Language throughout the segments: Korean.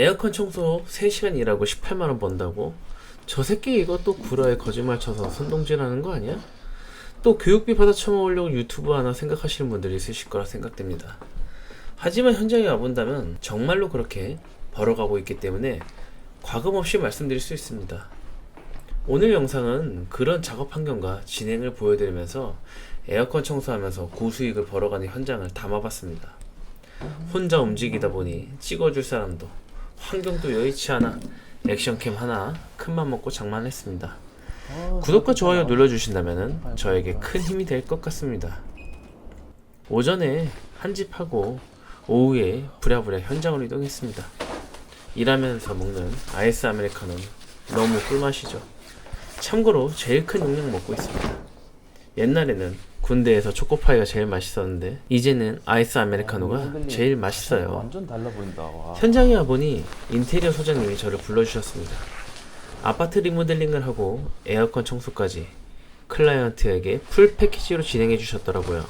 에어컨 청소 3시간 일하고 18만원 번다고? 저 새끼 또 구라에 거짓말 쳐서 선동질하는 거 아니야? 또 교육비 받아 처먹으려고 유튜브 하나 생각하시는 분들이 있으실 거라 생각됩니다. 하지만 현장에 와본다면 정말로 그렇게 벌어가고 있기 때문에 과금 없이 말씀드릴 수 있습니다. 오늘 영상은 그런 작업 환경과 진행을 보여드리면서 에어컨 청소하면서 고수익을 벌어가는 현장을 담아봤습니다. 혼자 움직이다 보니 찍어줄 사람도 환경도 여의치 않아 액션캠 하나 큰맘 먹고 장만했습니다. 구독과 좋아요 눌러주신다면 저에게 큰 힘이 될 것 같습니다. 오전에 한 집 하고 오후에 부랴부랴 현장으로 이동했습니다. 일하면서 먹는 아이스 아메리카노는 너무 꿀맛이죠. 참고로 제일 큰 용량 먹고 있습니다. 옛날에는 군대에서 초코파이가 제일 맛있었는데 이제는 아이스 아메리카노가 제일 맛있어요. 완전 달라 보인다. 와. 현장에 와보니 인테리어 소장님이 저를 불러주셨습니다. 아파트 리모델링을 하고 에어컨 청소까지 클라이언트에게 풀 패키지로 진행해 주셨더라고요.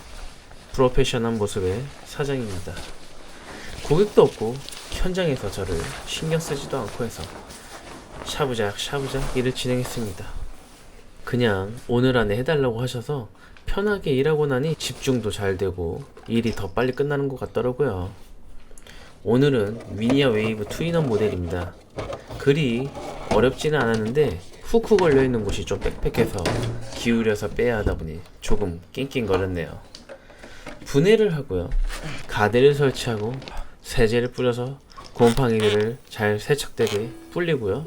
프로페셔널한 모습의 사장입니다. 고객도 없고 현장에서 저를 신경 쓰지도 않고 해서 샤부작 샤부작 일을 진행했습니다. 그냥 오늘 안에 해달라고 하셔서 편하게 일하고 나니 집중도 잘 되고 일이 더 빨리 끝나는 것 같더라고요. 오늘은 위니아 웨이브 투인원 모델입니다. 그리 어렵지는 않았는데 훅훅 걸려 있는 곳이 좀 빽빽해서 기울여서 빼야 하다 보니 조금 낑낑거렸네요. 분해를 하고요. 가대를 설치하고 세제를 뿌려서 곰팡이를 잘 세척되게 불리고요.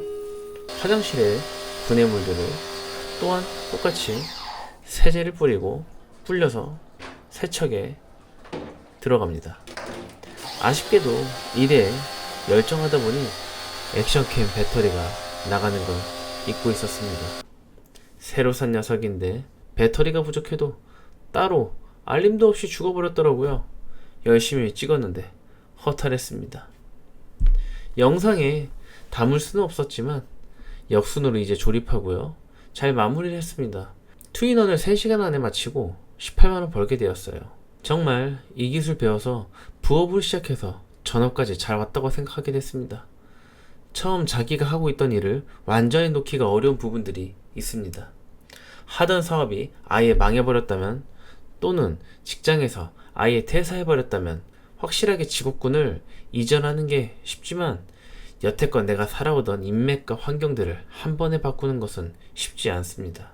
화장실에 분해물들을 또한 똑같이 세제를 뿌리고 불려서 세척에 들어갑니다. 아쉽게도 일에 열정하다 보니 액션캠 배터리가 나가는 걸 잊고 있었습니다. 새로 산 녀석인데 배터리가 부족해도 따로 알림도 없이 죽어버렸더라고요. 열심히 찍었는데 허탈했습니다. 영상에 담을 수는 없었지만 역순으로 이제 조립하고요. 잘 마무리를 했습니다. 투인원을 3시간 안에 마치고 18만원 벌게 되었어요. 정말 이 기술 배워서 부업을 시작해서 전업까지 잘 왔다고 생각하게 됐습니다. 처음 자기가 하고 있던 일을 완전히 놓기가 어려운 부분들이 있습니다. 하던 사업이 아예 망해버렸다면 또는 직장에서 아예 퇴사해버렸다면 확실하게 직업군을 이전하는 게 쉽지만 여태껏 내가 살아오던 인맥과 환경들을 한 번에 바꾸는 것은 쉽지 않습니다.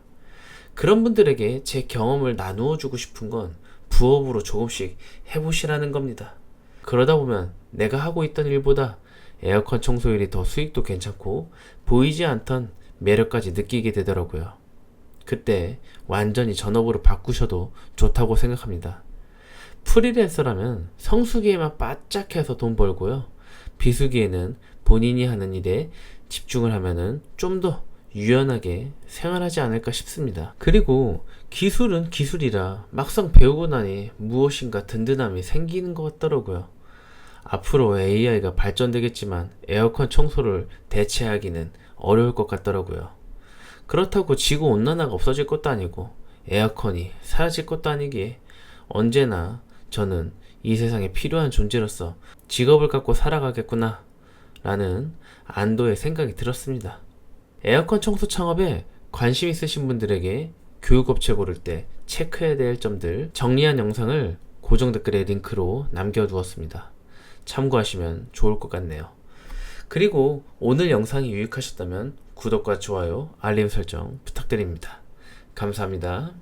그런 분들에게 제 경험을 나누어 주고 싶은 건 부업으로 조금씩 해보시라는 겁니다. 그러다 보면 내가 하고 있던 일보다 에어컨 청소일이 더 수익도 괜찮고 보이지 않던 매력까지 느끼게 되더라고요. 그때 완전히 전업으로 바꾸셔도 좋다고 생각합니다. 프리랜서라면 성수기에만 바짝 해서 돈 벌고요. 비수기에는 본인이 하는 일에 집중을 하면은 좀 더 유연하게 생활하지 않을까 싶습니다. 그리고 기술은 기술이라 막상 배우고 나니 무엇인가 든든함이 생기는 것 같더라고요. 앞으로 AI가 발전되겠지만 에어컨 청소를 대체하기는 어려울 것 같더라고요. 그렇다고 지구 온난화가 없어질 것도 아니고 에어컨이 사라질 것도 아니기에 언제나 저는 이 세상에 필요한 존재로서 직업을 갖고 살아가겠구나 라는 안도의 생각이 들었습니다. 에어컨 청소 창업에 관심 있으신 분들에게 교육업체 고를 때 체크해야 될 점들 정리한 영상을 고정 댓글에 링크로 남겨두었습니다. 참고하시면 좋을 것 같네요. 그리고 오늘 영상이 유익하셨다면 구독과 좋아요, 알림 설정 부탁드립니다. 감사합니다.